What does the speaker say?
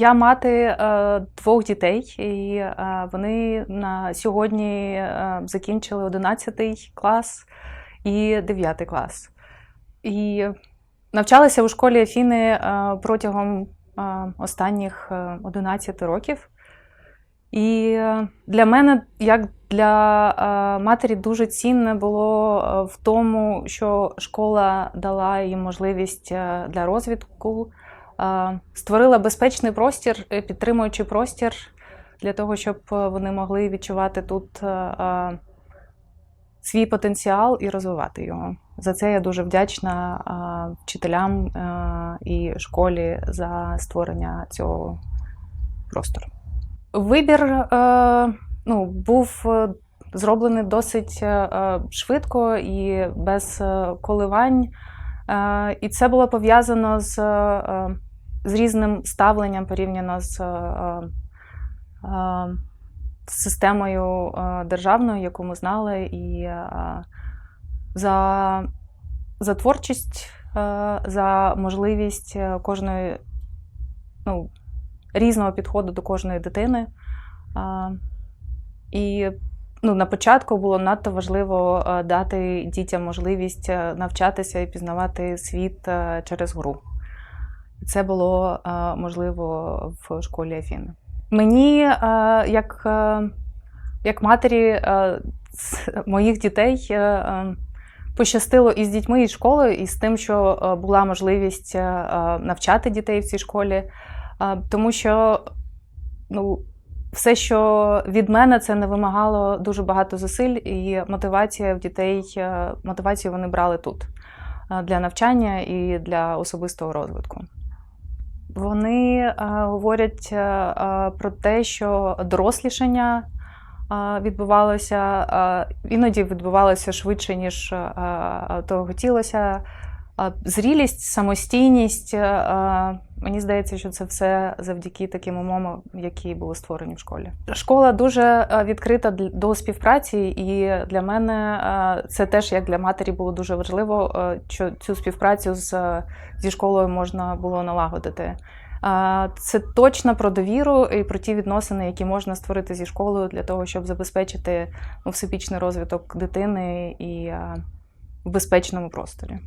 Я мати е, двох дітей, і е, вони на сьогодні е, закінчили 11 клас і 9 клас. І навчалася у школі Афіни протягом останніх е, 11 років. І для мене, як для матері, дуже цінне було в тому, що школа дала їм можливість для розвитку, е, створила безпечний простір, е, підтримуючи простір для того, щоб е, вони могли відчувати тут е, свій потенціал і розвивати його. За це я дуже вдячна вчителям і школі за створення цього простору. Вибір ну, був зроблений досить швидко і без коливань. І це було пов'язано з, з різним ставленням порівняно з е, е, системою е, державною, яку ми знали, і за, за творчість, за можливість кожної ну, різного підходу до кожної дитини. І ну, на початку було надто важливо дати дітям можливість навчатися і пізнавати світ через гру. Це було е, можливо в школі Афіни. Мені, е, як, е, як матері моїх дітей, пощастило і з дітьми, і з школою, і з тим, що була можливість навчати дітей в цій школі. Тому що ну, все, що від мене, це не вимагало дуже багато зусиль, і мотивація в дітей, мотивацію вони брали тут для навчання і для особистого розвитку. Вони е, говорять е, е, про те, що дорослішання відбувалося, іноді відбувалося швидше, ніж того хотілося. Зрілість, самостійність. е, е, Мені здається, що це все завдяки таким умовам, які були створені в школі. Школа дуже е, відкрита до співпраці, і для мене це теж як для матері було дуже важливо, що цю співпрацю з, зі школою можна було налагодити. Це точно про довіру і про ті відносини, які можна створити зі школою для того, щоб забезпечити ну, всебічний розвиток дитини і в безпечному просторі.